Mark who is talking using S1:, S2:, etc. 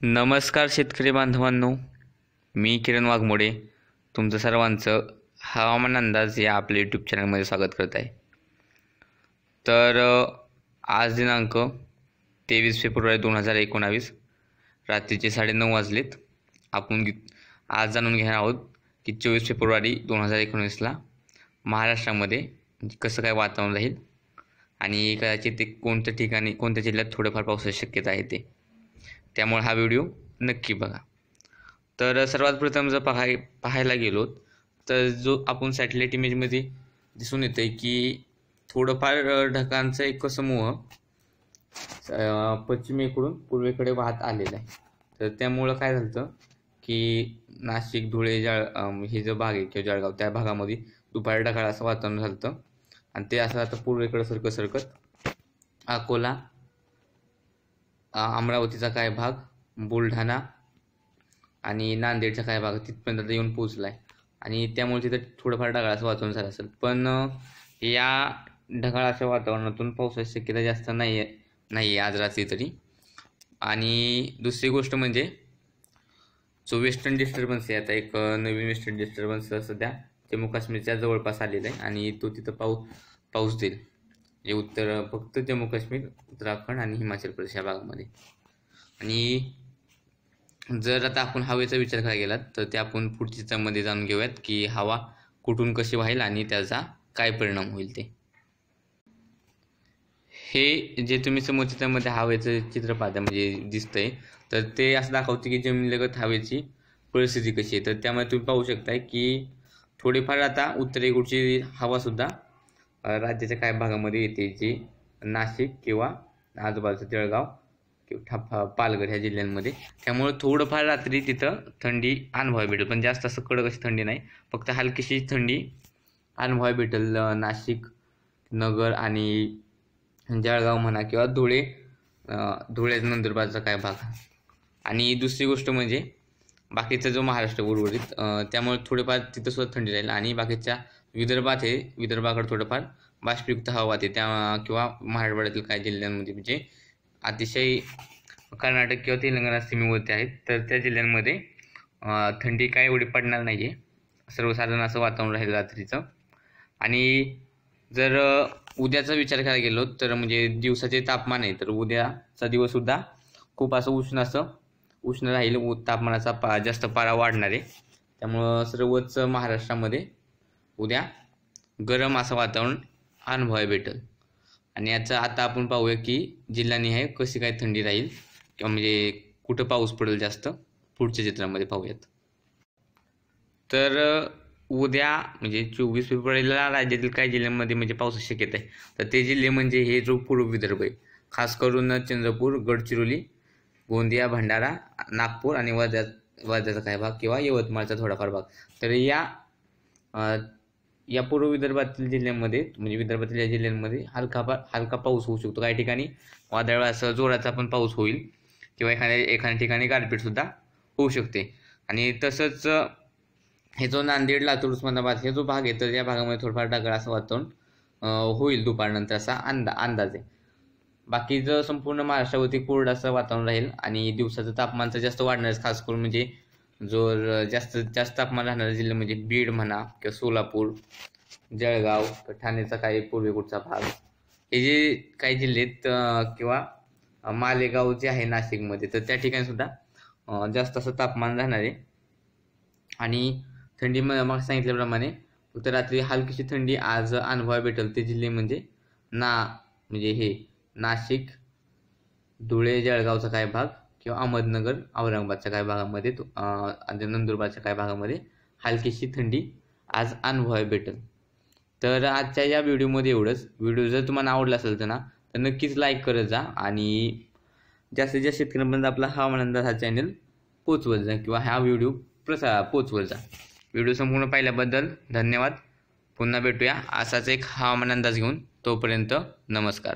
S1: नमस्कार शेतकरी बांधवांनो मी किरण वाघमोडे. तुमचं सर्वांचं हवामान अंदाज या आपल्या यूट्यूब चॅनलमध्ये स्वागत करत आहे. तर आज दिनांक तेवीस फेब्रुवारी दोन हजार एकोणावीस रात्रीचे साडेनऊ वाजलेत. आपण आज जाणून घेणार आहोत की चोवीस फेब्रुवारी दोन हजार एकोणीसला महाराष्ट्रामध्ये कसं काय वातावरण राहील आणि कदाचित ते कोणत्या ठिकाणी कोणत्या जिल्ह्यात थोडंफार पावसाची शक्यता आहे ते. त्यामुळे हा व्हिडिओ नक्की बघा. तर सर्वात प्रथम जर पाहाय पाहायला गेलो तर जो आपण सॅटेलाईट इमेजमध्ये दिसून येते की थोडंफार ढगांचा एक समूह पश्चिमेकडून पूर्वेकडे वाहत आलेला आहे. तर त्यामुळं काय झालं की नाशिक धुळे जळ हे जो भाग आहे किंवा जळगाव त्या भागामध्ये दुपारी ढगाळ असं वातावरण झालं आणि ते असं आता पूर्वेकडे सरकत सरकत अकोला अमरावतीचा काय भाग बुलढाणा आणि नांदेडचा काय भाग तिथपर्यंत आता येऊन पोचला आहे आणि त्यामुळे तिथं थोडंफार ढगाळाचं वातावरण झालं असेल. पण या ढगाळाच्या वातावरणातून पावसाची शक्यता जास्त नाही आहे नाही आहे आज रात्री तरी. आणि दुसरी गोष्ट म्हणजे जो वेस्टर्न डिस्टर्बन्स आहे आता एक नवीन वेस्टर्न डिस्टर्बन्स सध्या जम्मू काश्मीरच्या जवळपास आलेला आहे आणि तो तिथं पाऊ पाऊस देईल. जे उत्तर फक्त जम्मू काश्मीर उत्तराखंड आणि हिमाचल प्रदेश या भागामध्ये. आणि जर आता आपण हवेचा विचार करायला गेलात तर ते आपण पुढच्या चित्रामध्ये जाणून घेऊयात की हवा कुठून कशी वाहील आणि त्याचा काय परिणाम होईल ते. हे जे तुम्ही समोर चित्रामध्ये हवेचं चित्र पाहता म्हणजे दिसतंय तर ते असं दाखवते की जमिनीलगत हवेची परिस्थिती कशी आहे. तर त्यामुळे तुम्ही पाहू शकताय की थोडीफार आता उत्तरेकडची हवासुद्धा राज्याच्या काही भागामध्ये येते जी नाशिक किंवा आजूबाजूचं जळगाव किंवा ठा पालघर ह्या जिल्ह्यांमध्ये. त्यामुळे थोडंफार रात्री तिथं थंडी अनुभवायला भेटेल. पण जास्त असं कडक अशी थंडी नाही. फक्त हलकीशी थंडी अनुभवायला भेटेल नाशिक नगर आणि जळगाव म्हणा किंवा धुळे धुळे नंदुरबारचा काय भाग. आणि दुसरी गोष्ट म्हणजे बाकीचा जो महाराष्ट्र उर्वरित त्यामुळे थोडेफार तिथं सुद्धा थंडी राहील आणि बाकीच्या विदर्भात हे विदर्भाकडे थोडंफार बाष्पयुक्त हवा वाहते त्या किंवा मराठवाड्यातील काही जिल्ह्यांमध्ये म्हणजे अतिशय कर्नाटक किंवा तेलंगणा सीमेवरती आहेत. तर त्या जिल्ह्यांमध्ये थंडी काय एवढी पडणार नाही आहे सर्वसाधारण असं वातावरण राहील रात्रीचं. आणि जर उद्याचा विचार करायला गेलो तर म्हणजे दिवसाचे तापमान आहे तर उद्याचा दिवससुद्धा खूप असं उष्ण असं उष्ण राहील. तापमानाचा पा जास्त पारा वाढणार आहे. त्यामुळं सर्वच महाराष्ट्रामध्ये उद्या गरम असं वातावरण अनुभवाय भेटेल. आणि याचं आता आपण पाहूया की जिल्ह्यानिहाय कशी काय थंडी राहील किंवा म्हणजे कुठं पाऊस पडेल जास्त पुढच्या चित्रामध्ये पाहूयात. तर उद्या म्हणजे चोवीस फेब्रुवारीला राज्यातील काही जिल्ह्यांमध्ये म्हणजे पावसाची शक्यता आहे. तर ते जिल्हे म्हणजे हे जो पूर्व विदर्भ आहे खास करून चंद्रपूर गडचिरोली गोंदिया भंडारा नागपूर आणि वर्धा वर्ध्याचा काही भाग किंवा यवतमाळचा थोडाफार भाग. तर या या पूर्व विदर्भातील जिल्ह्यांमध्ये म्हणजे विदर्भातील या जिल्ह्यांमध्ये हलका पा हलका पाऊस होऊ शकतो. काही ठिकाणी वादळासह असं जोराचा पण पाऊस होईल किंवा एखाद्या एखाद्या ठिकाणी गारपीटसुद्धा होऊ शकते. आणि तसंच हे जो नांदेड लातूर उस्मानाबाद हे जो भाग आहे तर या भागामध्ये थोडंफार ढगाळ असं वातावरण होईल दुपारनंतर असा अंदा अंदाज आहे. बाकी जर संपूर्ण महाराष्ट्रावरती कोरड असं वातावरण राहील आणि दिवसाचं तापमान तर जास्त वाढणारच खास करून म्हणजे जो जास्त जास्त तापमान राहणारे जिल्हे म्हणजे बीड म्हणा किंवा सोलापूर जळगाव किंवा ठाण्याचा काही पूर्वेकडचा भाग. हे जे काही जिल्हे आहेत किंवा मालेगाव जे आहे नाशिकमध्ये तर त्या ठिकाणी सुद्धा जास्त असं तापमान राहणार आहे. आणि थंडी म- मग सांगितल्याप्रमाणे फक्त रात्री हलकीशी थंडी आज अनुभवायला भेटेल ते जिल्हे म्हणजे ना म्हणजे हे नाशिक धुळे जळगावचा काही भाग. किंवा अहमदनगर औरंगाबादच्या काही भागामध्ये आणि नंदुरबारच्या काही भागामध्ये हलकीशी थंडी आज अनुभवायला भेटेल. तर आजच्या या व्हिडिओमध्ये एवढंच. व्हिडिओ जर तुम्हाला आवडला असेल तर ना तर नक्कीच लाईक करत जा आणि जास्तीत जास्त शेतकऱ्यांपर्यंत आपला हवामान अंदाज हा चॅनल पोचवत जा किंवा हा व्हिडिओ प्रसा पोचवत जा. व्हिडिओ संपूर्ण पाहिल्याबद्दल धन्यवाद. पुन्हा भेटूया असाच एक हवामान अंदाज घेऊन. तोपर्यंत नमस्कार.